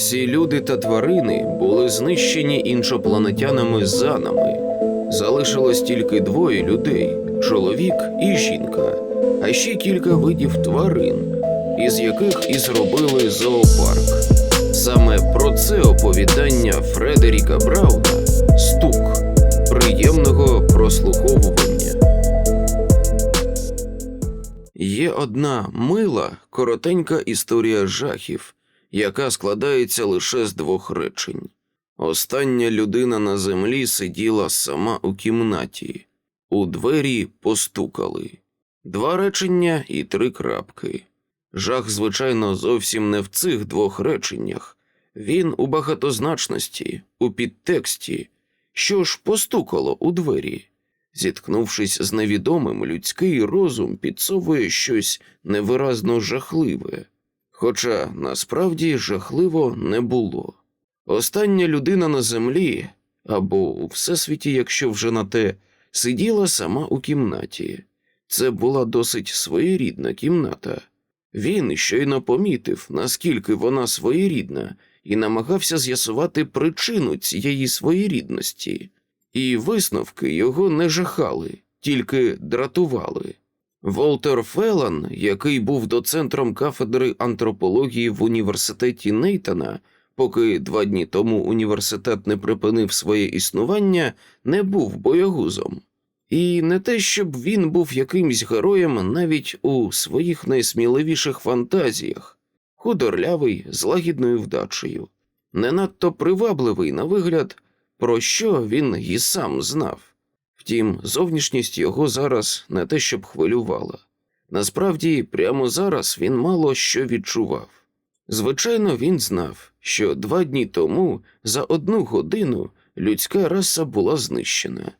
Всі люди та тварини були знищені іншопланетянами занами. Залишилось тільки двоє людей чоловік і жінка, а ще кілька видів тварин, із яких і зробили зоопарк. Саме про це оповідання Фредеріка Брауна Стук. Приємного прослуховування. Є одна мила, коротенька історія жахів, яка складається лише з двох речень. Остання людина на землі сиділа сама у кімнаті. У двері постукали. Два речення і три крапки. Жах, звичайно, зовсім не в цих двох реченнях. Він у багатозначності, у підтексті, що ж постукало у двері. Зіткнувшись з невідомим, людський розум підсовує щось невиразно жахливе, хоча насправді жахливо не було. Остання людина на землі, або у всесвіті, якщо вже на те, сиділа сама у кімнаті. Це була досить своєрідна кімната. Він щойно помітив, наскільки вона своєрідна, і намагався з'ясувати причину цієї своєрідності, і висновки його не жахали, тільки дратували. Волтер Фелан, який був доцентром кафедри антропології в університеті Нейтана, поки два дні тому університет не припинив своє існування, не був боягузом. І не те, щоб він був якимсь героєм навіть у своїх найсміливіших фантазіях, худорлявий з лагідною вдачею, не надто привабливий на вигляд, про що він і сам знав. Втім, зовнішність його зараз не те, щоб хвилювала. Насправді, прямо зараз він мало що відчував. Звичайно, він знав, що два дні тому за одну годину людська раса була знищена.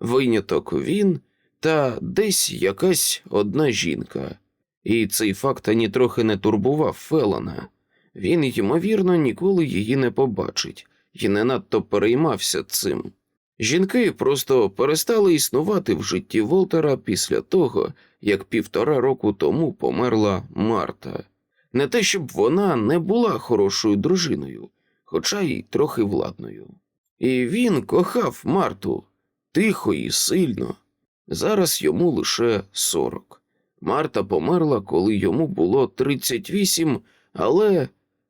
Виняток він та десь якась одна жінка. І цей факт ані трохи не турбував Фелана. Він, ймовірно, ніколи її не побачить і не надто переймався цим. Жінки просто перестали існувати в житті Волтера після того, як півтора року тому померла Марта. Не те, щоб вона не була хорошою дружиною, хоча й трохи владною. І він кохав Марту тихо і сильно. Зараз йому лише сорок. Марта померла, коли йому було 38, але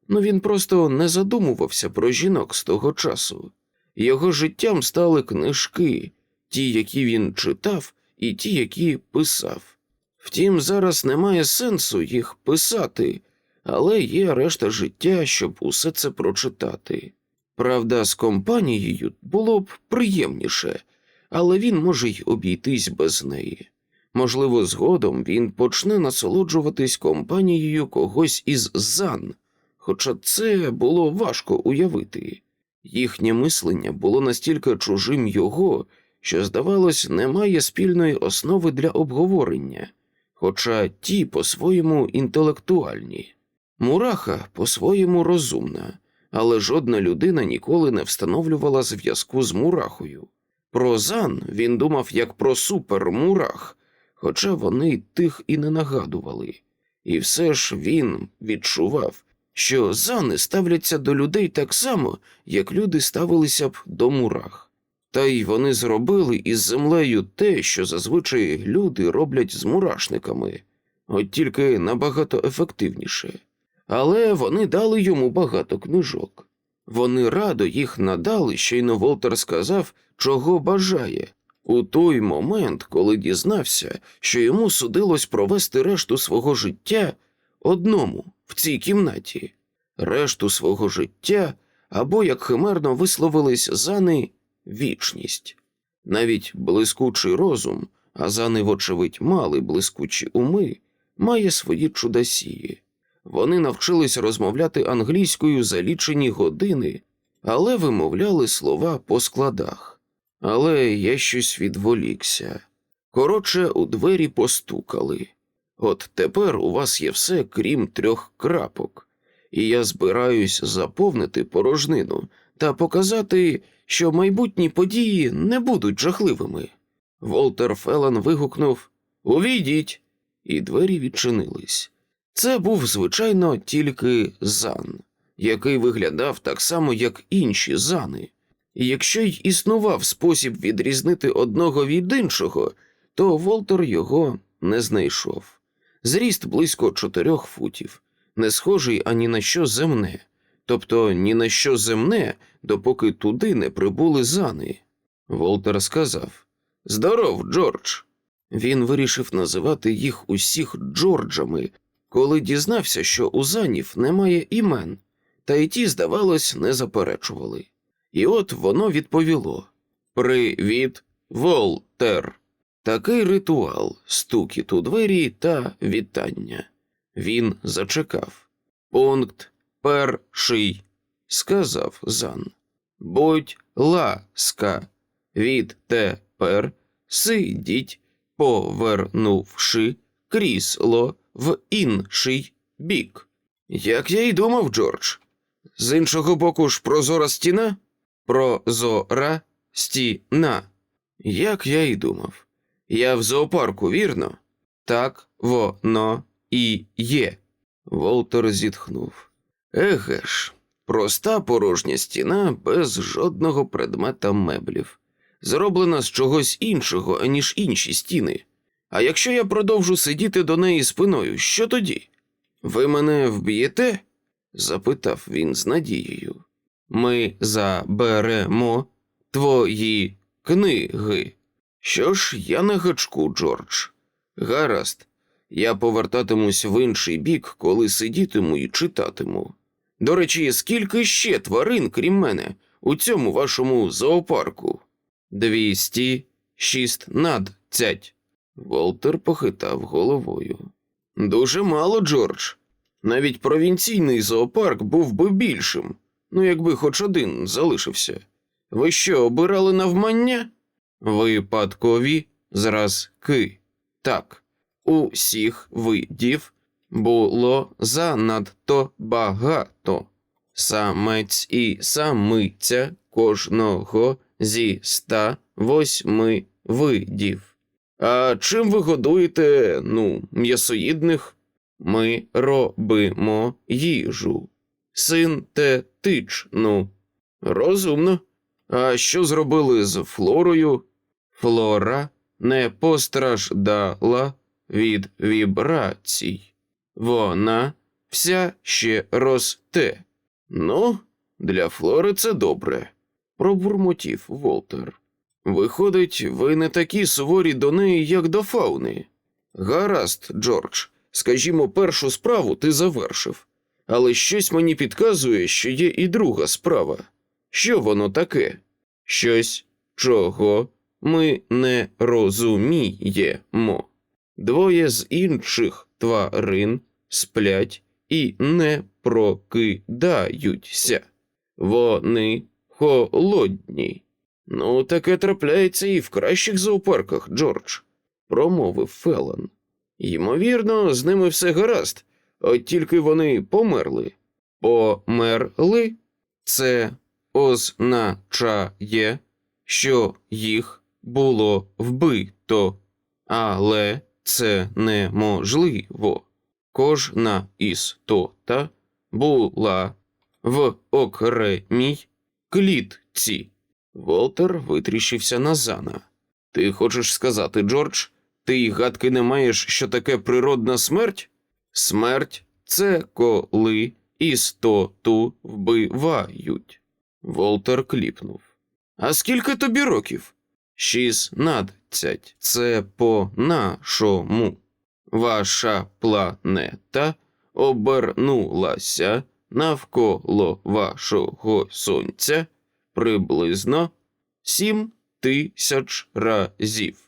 ну він просто не задумувався про жінок з того часу. Його життям стали книжки, ті, які він читав, і ті, які писав. Втім, зараз немає сенсу їх писати, але є решта життя, щоб усе це прочитати. Правда, з компанією було б приємніше, але він може й обійтись без неї. Можливо, згодом він почне насолоджуватись компанією когось із зан, хоча це було важко уявити. Їхнє мислення було настільки чужим його, що, здавалось, немає спільної основи для обговорення, хоча ті по-своєму інтелектуальні. Мураха по-своєму розумна, але жодна людина ніколи не встановлювала зв'язку з мурахою. Про Зан він думав як про супермурах, хоча вони тих і не нагадували. І все ж він відчував, що зани ставляться до людей так само, як люди ставилися б до мурах. Та й вони зробили із землею те, що зазвичай люди роблять з мурашниками, от тільки набагато ефективніше. Але вони дали йому багато книжок. Вони радо їх надали, щойно Волтер сказав, чого бажає, у той момент, коли дізнався, що йому судилось провести решту свого життя одному в цій кімнаті, решту свого життя, або, як химерно висловились зани, вічність. Навіть блискучий розум, а зани, вочевидь, мали блискучі уми, має свої чудосії. Вони навчились розмовляти англійською за лічені години, але вимовляли слова по складах. Але я щось відволікся. Коротше, у двері постукали. От тепер у вас є все, крім трьох крапок, і я збираюсь заповнити порожнину та показати, що майбутні події не будуть жахливими. Волтер Фелан вигукнув Увійдіть, і двері відчинились. Це був, звичайно, тільки Зан. який виглядав так само, як інші зани. І якщо й існував спосіб відрізнити одного від іншого, то Волтер його не знайшов. Зріст близько чотирьох футів, не схожий ані на що земне, тобто ні на що земне, допоки туди не прибули зани. Волтер сказав Здоров, Джордж. Він вирішив називати їх усіх Джорджами, коли дізнався, що у занів немає імен, та й ті, здавалось, не заперечували. І от воно відповіло Привіт, Волтер. Такий ритуал, стукіт у двері та вітання. Він зачекав. Пункт перший, сказав Зан. Будь ласка, відтепер сидіть, повернувши крісло в інший бік. Як я й думав, Джордж. З іншого боку ж прозора стіна? Прозора стіна. Як я й думав. Я в зоопарку, вірно? Так воно і є. Волтер зітхнув. Еге ж, проста порожня стіна без жодного предмета меблів, зроблена з чогось іншого, аніж інші стіни. А якщо я продовжу сидіти до неї спиною, що тоді? Ви мене вб'єте? запитав він з надією. Ми заберемо твої книги. Що ж, я на гачку, Джордж. Гаразд, я повертатимусь в інший бік, коли сидітиму і читатиму. До речі, скільки ще тварин, крім мене, у цьому вашому зоопарку? Двісті шістнадцять. Волтер похитав головою. Дуже мало, Джордж. Навіть провінційний зоопарк був би більшим, ну якби хоч один залишився. Ви що, обирали навмання? Випадкові зразки. Так, усіх видів було занадто багато. Самець і самиця кожного зі ста восьми видів. А чим ви годуєте, ну, м'ясоїдних? Ми робимо їжу. Синтетичну. Розумно. А що зробили з флорою? Флора не постраждала від вібрацій. Вона вся ще росте. Ну, для флори це добре, пробурмотів Волтер. Виходить, ви не такі суворі до неї, як до фауни. Гаразд, Джордж, скажімо, першу справу ти завершив, але щось мені підказує, що є і друга справа. Що воно таке? Щось, чого ми не розуміємо. Двоє з інших тварин сплять і не прокидаються. Вони холодні. Ну, таке трапляється і в кращих зоопарках, Джордж, промовив Фелан. Ймовірно, з ними все гаразд, от тільки вони померли. Померли? Це означає, що їх було вбито, але це неможливо. Кожна істота була в окремій клітці. Волтер витріщився на Зана. Ти хочеш сказати, Джордж, ти й гадки не маєш, що таке природна смерть? Смерть це коли істоту вбивають. Волтер кліпнув. А скільки тобі років? Шістнадцять. Це по нашому. Ваша планета обернулася навколо вашого сонця приблизно сім тисяч разів.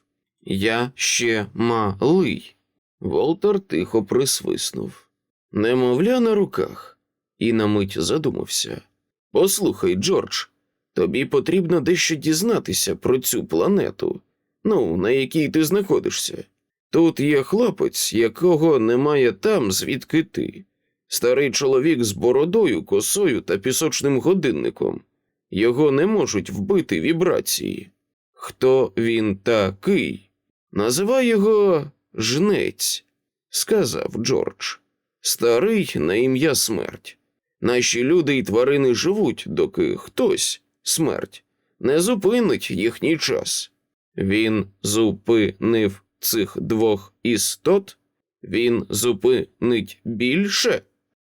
Я ще малий. Волтер тихо присвиснув. Немовля на руках, і на мить задумався. Послухай, Джордж, тобі потрібно дещо дізнатися про цю планету, ну, на якій ти знаходишся. Тут є хлопець, якого немає там, звідки ти. Старий чоловік з бородою, косою та пісочним годинником. Його не можуть вбити вібрації. Хто він такий? Називай його жнець, сказав Джордж. Старий на ім'я смерть. Наші люди і тварини живуть, доки хтось, смерть, не зупинить їхній час. Він зупинив цих двох істот? Він зупинить більше?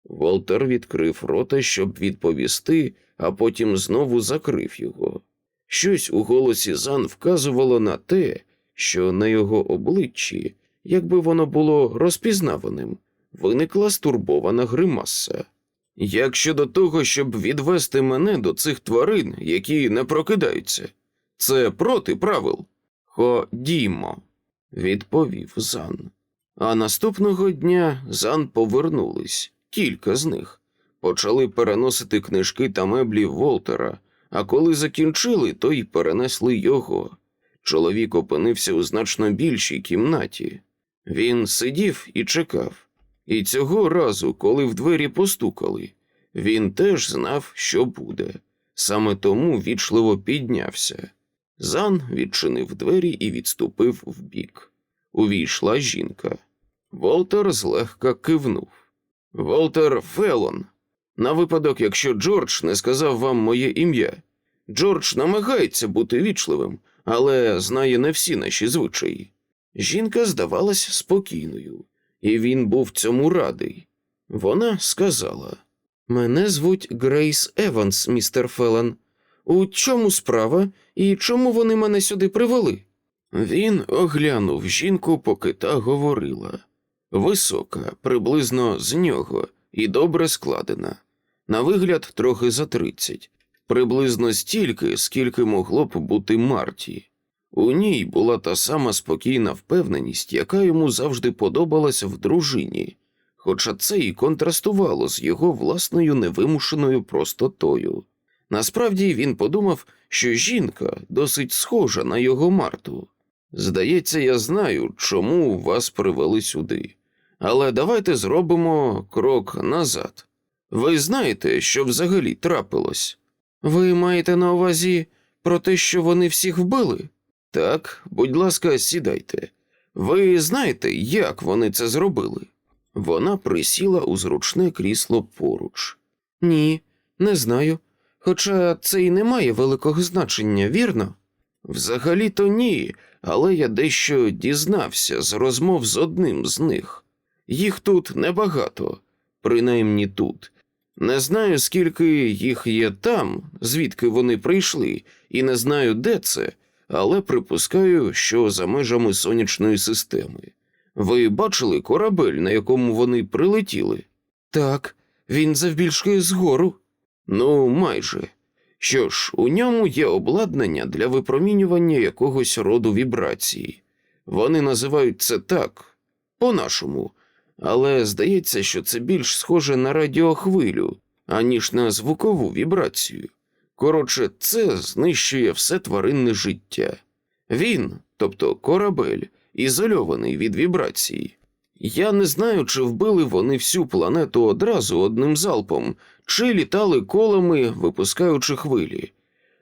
Волтер відкрив рота, щоб відповісти, а потім знову закрив його. Щось у голосі Зан вказувало на те, що на його обличчі, якби воно було розпізнаваним, виникла стурбована гримаса. Як щодо того, щоб відвести мене до цих тварин, які не прокидаються, це проти правил. Ходімо, відповів Зан. А наступного дня Зан повернулись, кілька з них, почали переносити книжки та меблі Волтера, а коли закінчили, то й перенесли його. Чоловік опинився у значно більшій кімнаті. Він сидів і чекав. І цього разу, коли в двері постукали, він теж знав, що буде. Саме тому вічливо піднявся. Зан відчинив двері і відступив вбік. Увійшла жінка. Волтер злегка кивнув. Волтер Фелон. На випадок, якщо Джордж не сказав вам моє ім'я. Джордж намагається бути вічливим, але знає не всі наші звичаї. Жінка здавалась спокійною, і він був цьому радий. Вона сказала: Мене звуть Грейс Еванс, містер Фелан. У чому справа і чому вони мене сюди привели? Він оглянув жінку, поки та говорила. Висока, приблизно з нього, і добре складена. На вигляд, трохи за тридцять, приблизно стільки, скільки могло б бути Марті. У ній була та сама спокійна впевненість, яка йому завжди подобалася в дружині, хоча це і контрастувало з його власною невимушеною простотою. Насправді він подумав, що жінка досить схожа на його Марту. Здається, я знаю, чому вас привели сюди. Але давайте зробимо крок назад. Ви знаєте, що взагалі трапилось? Ви маєте на увазі про те, що вони всіх вбили? Так, будь ласка, сідайте. Ви знаєте, як вони це зробили? Вона присіла у зручне крісло поруч. Ні, не знаю. Хоча це і не має великого значення, вірно? Взагалі-то ні, але я дещо дізнався з розмов з одним з них. Їх тут небагато, принаймні тут. Не знаю, скільки їх є там, звідки вони прийшли, і не знаю, де це, але припускаю, що за межами сонячної системи. Ви бачили корабель, на якому вони прилетіли? Так, він завбільшки згору. Ну, майже. Що ж, у ньому є обладнання для випромінювання якогось роду вібрації. Вони називають це так, по-нашому, але здається, що це більш схоже на радіохвилю, аніж на звукову вібрацію. Коротше, це знищує все тваринне життя. Він, тобто корабель, ізольований від вібрації. Я не знаю, чи вбили вони всю планету одразу одним залпом, чи літали колами, випускаючи хвилі.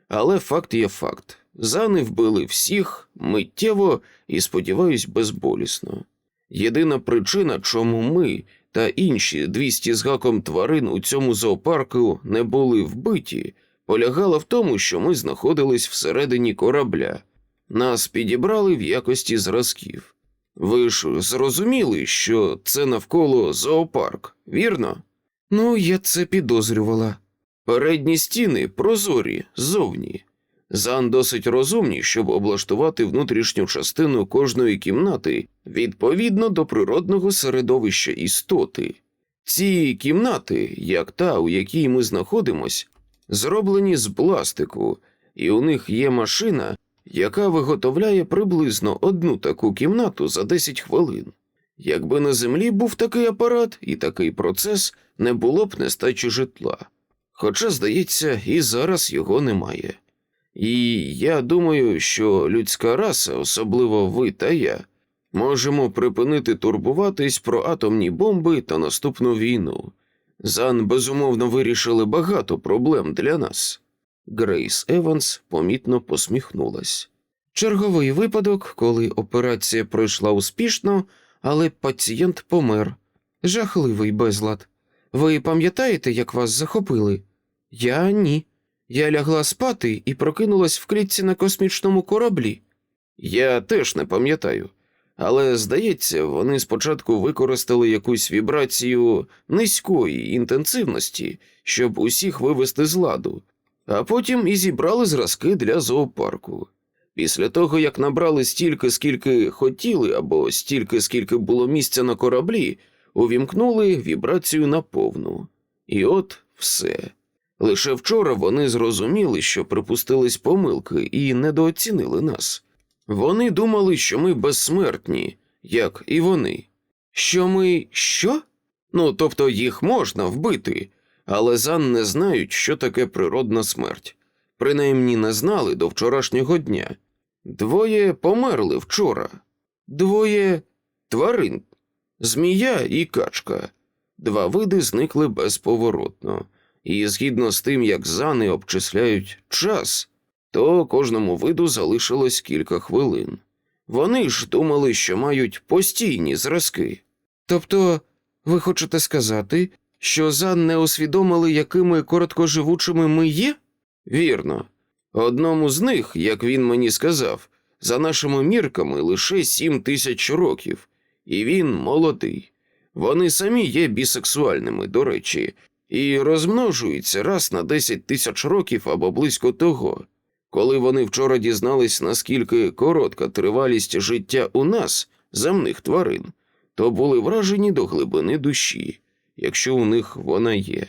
Але факт є факт зани вбили всіх миттєво і, сподіваюсь, безболісно. Єдина причина, чому ми та інші 200 з гаком тварин у цьому зоопарку не були вбиті, полягала в тому, що ми знаходились всередині корабля. Нас підібрали в якості зразків. Ви ж зрозуміли, що це навколо зоопарк, вірно? Ну, я це підозрювала. Передні стіни прозорі ззовні. Зан досить розумні, щоб облаштувати внутрішню частину кожної кімнати відповідно до природного середовища істоти. Ці кімнати, як та, у якій ми знаходимось, зроблені з пластику, і у них є машина, яка виготовляє приблизно одну таку кімнату за 10 хвилин. Якби на землі був такий апарат і такий процес, не було б нестачі житла. Хоча, здається, і зараз його немає. І я думаю, що людська раса, особливо ви та я, можемо припинити турбуватись про атомні бомби та наступну війну. Зан безумовно вирішили багато проблем для нас. Грейс Еванс помітно посміхнулась. Черговий випадок, коли операція пройшла успішно, але пацієнт помер. Жахливий безлад. Ви пам'ятаєте, як вас захопили? Я ні. Я лягла спати і прокинулась в клітці на космічному кораблі. Я теж не пам'ятаю. Але, здається, вони спочатку використали якусь вібрацію низької інтенсивності, щоб усіх вивести з ладу, а потім і зібрали зразки для зоопарку. Після того, як набрали стільки, скільки хотіли, або стільки, скільки було місця на кораблі, увімкнули вібрацію на повну. І от все. Лише вчора вони зрозуміли, що припустились помилки і недооцінили нас. Вони думали, що ми безсмертні, як і вони. Що ми що? Ну, тобто їх можна вбити, але зан не знають, що таке природна смерть. Принаймні не знали до вчорашнього дня. Двоє померли вчора, двоє тварин, змія і качка. Два види зникли безповоротно, і згідно з тим, як зани обчисляють час, то кожному виду залишилось кілька хвилин. Вони ж думали, що мають постійні зразки. Тобто, ви хочете сказати, що зан не усвідомили, якими короткоживучими ми є? Вірно. Одному з них, як він мені сказав, за нашими мірками лише сім тисяч років, і він молодий. Вони самі є бісексуальними, до речі, і розмножуються раз на 10 тисяч років або близько того. Коли вони вчора дізнались, наскільки коротка тривалість життя у нас, земних тварин, то були вражені до глибини душі, якщо у них вона є.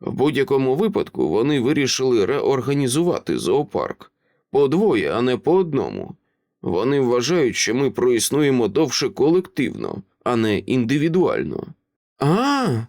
В будь-якому випадку вони вирішили реорганізувати зоопарк по двоє, а не по одному. Вони вважають, що ми проіснуємо довше колективно, а не індивідуально. А,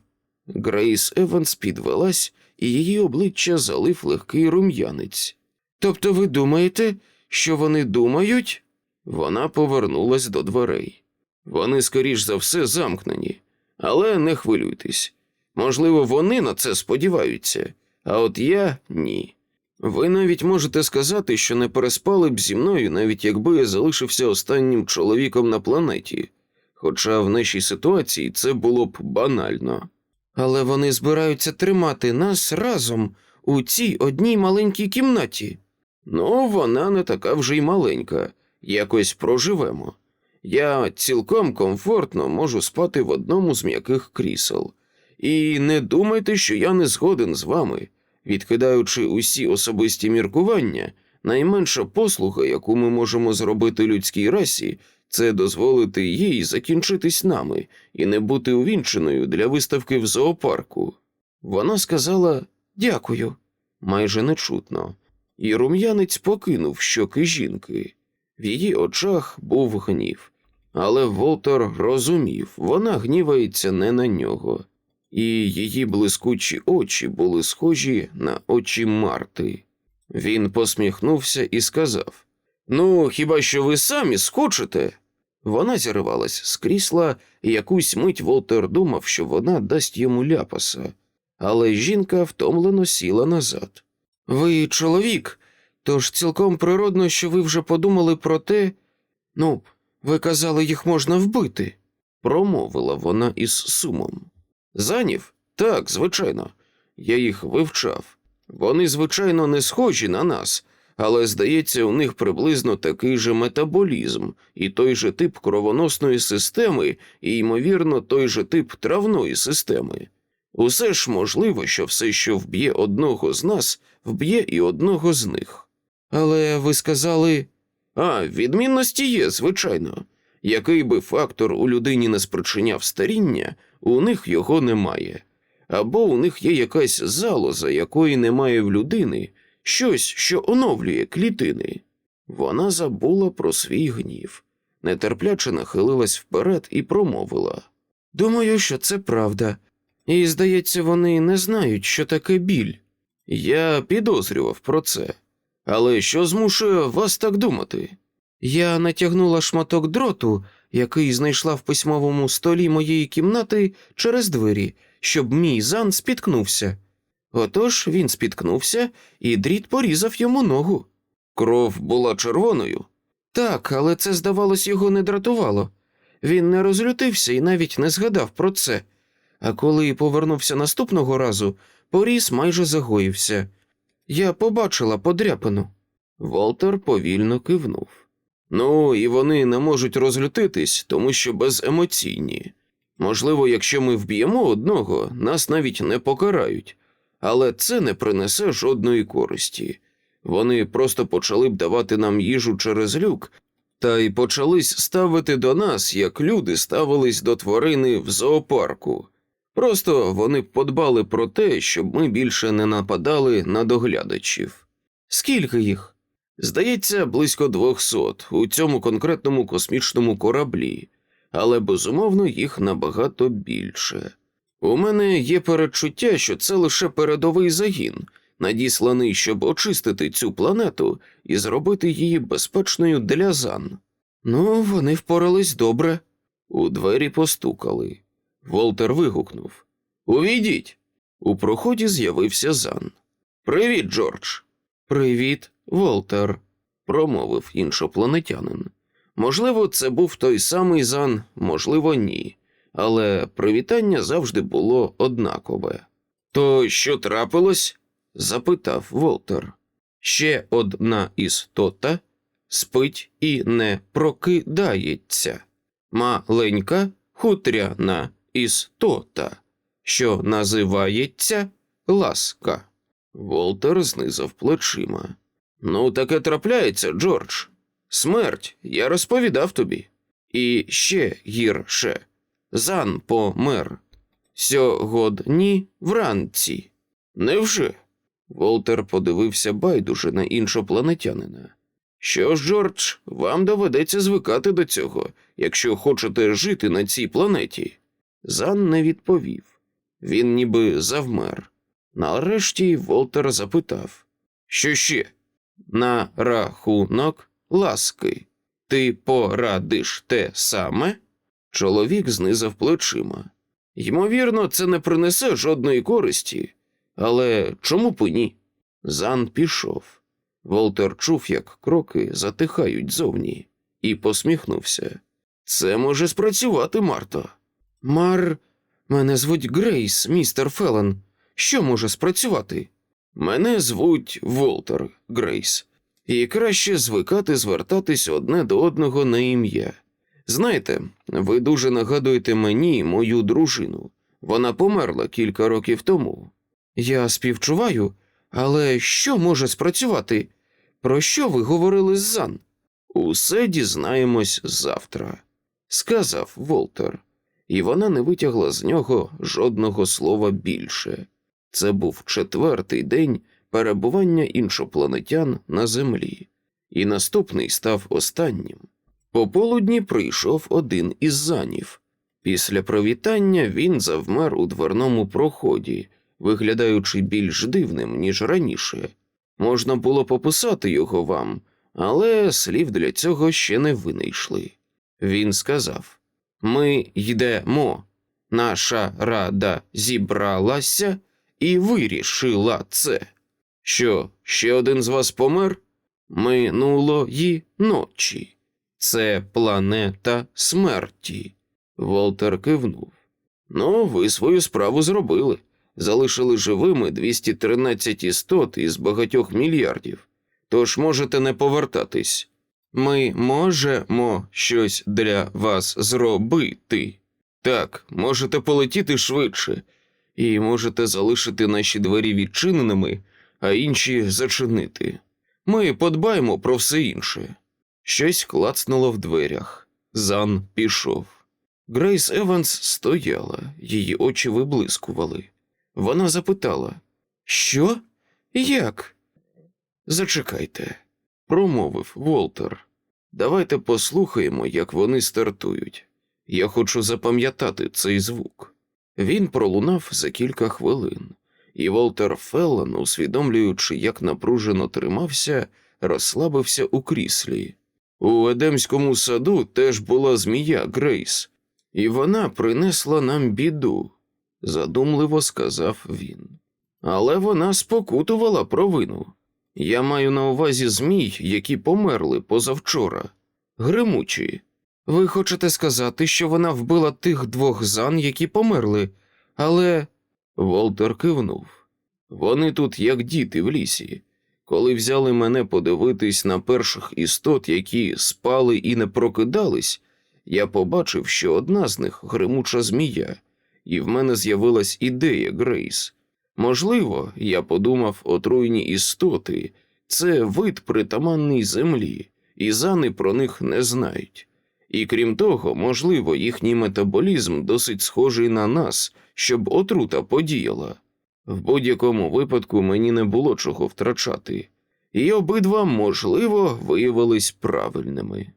Грейс Еванс підвелась, і її обличчя залив легкий рум'янець. Тобто ви думаєте, що вони думають? Вона повернулась до дверей. Вони, скоріш за все, замкнені, але не хвилюйтесь. Можливо, вони на це сподіваються, а от я ні. Ви навіть можете сказати, що не переспали б зі мною, навіть якби я залишився останнім чоловіком на планеті. Хоча в нашій ситуації це було б банально. Але вони збираються тримати нас разом у цій одній маленькій кімнаті. Ну, вона не така вже й маленька, якось проживемо. Я цілком комфортно можу спати в одному з м'яких крісел. І не думайте, що я не згоден з вами, відкидаючи усі особисті міркування, найменша послуга, яку ми можемо зробити людській расі, це дозволити їй закінчитись нами і не бути увінченою для виставки в зоопарку. Вона сказала дякую, майже нечутно, і рум'янець покинув щоки жінки. В її очах був гнів, але Волтер розумів, вона гнівається не на нього, і її блискучі очі були схожі на очі Марти. Він посміхнувся і сказав: Ну, хіба що ви самі схочете? Вона зірвалась з крісла, і якусь мить Волтер думав, що вона дасть йому ляпаса, але жінка втомлено сіла назад. Ви чоловік, тож цілком природно, що ви вже подумали про те. Ну, ви казали, їх можна вбити. промовила вона із сумом. Занів? Так, звичайно. Я їх вивчав. Вони, звичайно, не схожі на нас, але, здається, у них приблизно такий же метаболізм і той же тип кровоносної системи, і, ймовірно, той же тип травної системи. Усе ж можливо, що все, що вб'є одного з нас, вб'є і одного з них. Але ви сказали. А, відмінності є, звичайно. Який би фактор у людині не спричиняв старіння, у них його немає. Або у них є якась залоза, якої немає в людини, щось, що оновлює клітини. Вона забула про свій гнів, нетерпляче нахилилась вперед і промовила. Думаю, що це правда. І, здається, вони не знають, що таке біль. Я підозрював про це. Але що змушує вас так думати? Я натягнула шматок дроту, який знайшла в письмовому столі моєї кімнати через двері, щоб мій зан спіткнувся. Отож він спіткнувся, і дріт порізав йому ногу. Кров була червоною. Так, але це, здавалось, його не дратувало. Він не розлютився і навіть не згадав про це. а коли повернувся наступного разу, поріс майже загоївся. Я побачила подряпину. Волтер повільно кивнув. Ну, і вони не можуть розлютитись, тому що беземоційні. Можливо, якщо ми вб'ємо одного, нас навіть не покарають, але це не принесе жодної користі. Вони просто почали б давати нам їжу через люк, та й почались ставити до нас, як люди ставились до тварини в зоопарку. Просто вони подбали про те, щоб ми більше не нападали на доглядачів. Скільки їх? Здається, близько двохсот у цьому конкретному космічному кораблі, але безумовно їх набагато більше. У мене є передчуття, що це лише передовий загін, надісланий, щоб очистити цю планету і зробити її безпечною для зан. Ну, вони впорались добре. У двері постукали. Волтер вигукнув Увійдіть. У проході з'явився Зан. Привіт, Джордж. Привіт, Волтер. промовив іншопланетянин. Можливо, це був той самий Зан, можливо, ні. Але привітання завжди було однакове. То що трапилось? запитав Волтер. Ще одна істота спить і не прокидається. Маленька хутряна істота, що називається ласка. Волтер знизав плечима. Ну, таке трапляється, Джордж. Смерть, я розповідав тобі. І ще гірше. Зан помер. Сьогодні вранці. Невже? Волтер подивився байдуже на іншопланетянина. Що ж, Джордж, вам доведеться звикати до цього, якщо хочете жити на цій планеті. Зан не відповів. Він ніби завмер. Нарешті Волтер запитав, що ще? На рахунок ласки. Ти порадиш те саме? Чоловік знизав плечима. Ймовірно, це не принесе жодної користі, але чому б ні? Зан пішов. Волтер чув, як кроки затихають зовні, і посміхнувся. Це може спрацювати, Марто. Мар, мене звуть Грейс, містер Феллон. Що може спрацювати? Мене звуть Волтер Грейс, і краще звикати звертатись одне до одного на ім'я. Знаєте, ви дуже нагадуєте мені мою дружину. Вона померла кілька років тому. Я співчуваю, але що може спрацювати? Про що ви говорили з Зан? Усе дізнаємось завтра, сказав Волтер, і вона не витягла з нього жодного слова більше. Це був четвертий день перебування іншопланетян на землі, і наступний став останнім. Пополудні прийшов один із занів. Після привітання він завмер у дверному проході, виглядаючи більш дивним, ніж раніше. Можна було пописати його вам, але слів для цього ще не винайшли. Він сказав: Ми йдемо. Наша рада зібралася і вирішила це. Що, ще один з вас помер? Минулої ночі. Це планета смерті. Волтер кивнув. Ну, ви свою справу зробили. Залишили живими 213 істот із багатьох мільярдів. Тож можете не повертатись. Ми можемо щось для вас зробити. Так, можете полетіти швидше, і можете залишити наші двері відчиненими, а інші зачинити. Ми подбаємо про все інше. Щось клацнуло в дверях. Зан пішов. Грейс Еванс стояла, її очі виблискували. Вона запитала: Що? Як? Зачекайте, промовив Волтер. Давайте послухаємо, як вони стартують. Я хочу запам'ятати цей звук. Він пролунав за кілька хвилин, і Волтер Феллон, усвідомлюючи, як напружено тримався, розслабився у кріслі. У Едемському саду теж була змія Грейс, і вона принесла нам біду, задумливо сказав він. Але вона спокутувала провину. Я маю на увазі змій, які померли позавчора, гримучі. Ви хочете сказати, що вона вбила тих двох зан, які померли, Але Волтер кивнув. Вони тут як діти в лісі. Коли взяли мене подивитись на перших істот, які спали і не прокидались, я побачив, що одна з них гримуча змія, і в мене з'явилась ідея Грейс. Можливо, я подумав, отруйні істоти це вид притаманний землі, і зани про них не знають. І крім того, можливо, їхній метаболізм досить схожий на нас, щоб отрута подіяла. В будь-якому випадку мені не було чого втрачати, і обидва, можливо, виявились правильними.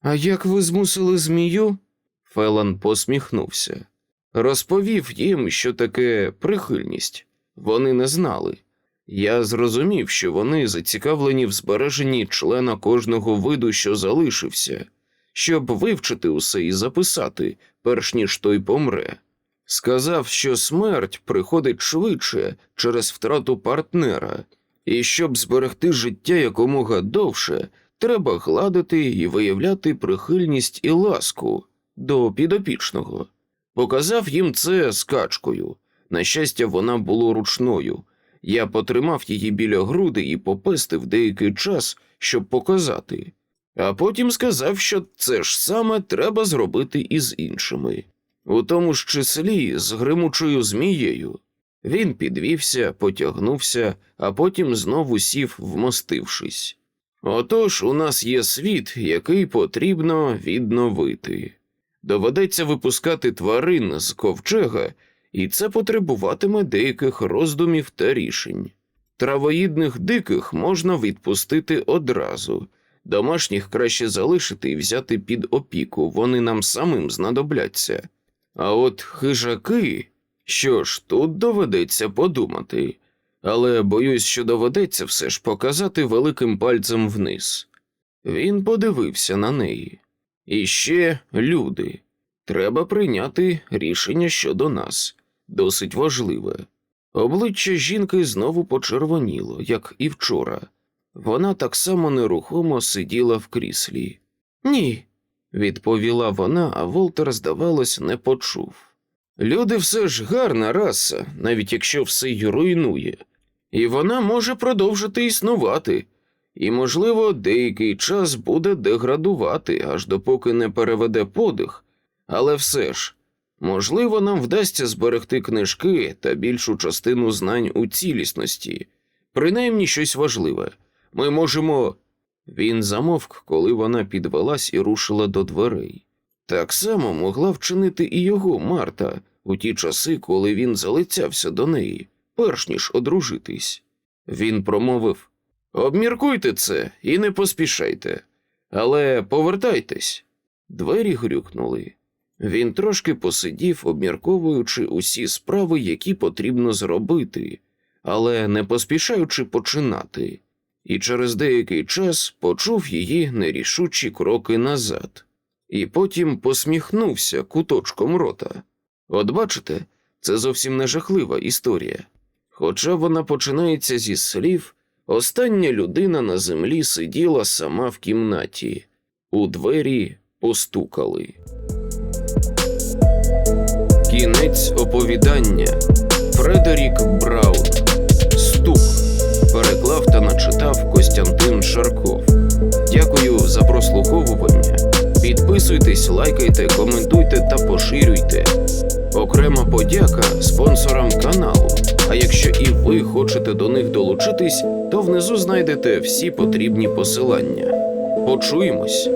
а як ви змусили змію? Фелан посміхнувся. Розповів їм, що таке прихильність. Вони не знали. Я зрозумів, що вони зацікавлені в збереженні члена кожного виду, що залишився, щоб вивчити усе і записати, перш ніж той помре. Сказав, що смерть приходить швидше через втрату партнера, і щоб зберегти життя якомога довше, треба гладити і виявляти прихильність і ласку до підопічного. Показав їм це скачкою. На щастя, вона була ручною. Я потримав її біля груди і попестив деякий час, щоб показати. А потім сказав, що це ж саме треба зробити і з іншими. У тому ж числі з гримучою змією. Він підвівся, потягнувся, а потім знову сів, вмостившись. Отож, у нас є світ, який потрібно відновити. Доведеться випускати тварин з ковчега, і це потребуватиме деяких роздумів та рішень. Травоїдних диких можна відпустити одразу, домашніх краще залишити і взяти під опіку, вони нам самим знадобляться. А от хижаки, що ж, тут доведеться подумати, але боюсь, що доведеться все ж показати великим пальцем вниз. Він подивився на неї. І ще люди. Треба прийняти рішення щодо нас, досить важливе. Обличчя жінки знову почервоніло, як і вчора. Вона так само нерухомо сиділа в кріслі. Ні, відповіла вона, а Волтер, здавалось, не почув. Люди все ж гарна раса, навіть якщо все й руйнує, і вона може продовжити існувати, і, можливо, деякий час буде деградувати, аж допоки не переведе подих, але все ж, можливо, нам вдасться зберегти книжки та більшу частину знань у цілісності, принаймні щось важливе. Ми можемо. Він замовк, коли вона підвелась і рушила до дверей. Так само могла вчинити і його Марта у ті часи, коли він залицявся до неї, перш ніж одружитись. Він промовив Обміркуйте це і не поспішайте, але повертайтесь. Двері грюкнули. Він трошки посидів, обмірковуючи усі справи, які потрібно зробити, але не поспішаючи починати, і через деякий час почув її нерішучі кроки назад, і потім посміхнувся куточком рота. От бачите, це зовсім не жахлива історія. Хоча вона починається зі слів, остання людина на землі сиділа сама в кімнаті, у двері постукали. Кінець оповідання Фредерік Браун Стук переклав та начитав Костянтин Шарков. Дякую за прослуховування. Підписуйтесь, лайкайте, коментуйте та поширюйте. Окрема подяка спонсорам каналу. А якщо і ви хочете до них долучитись, то внизу знайдете всі потрібні посилання. Почуємось!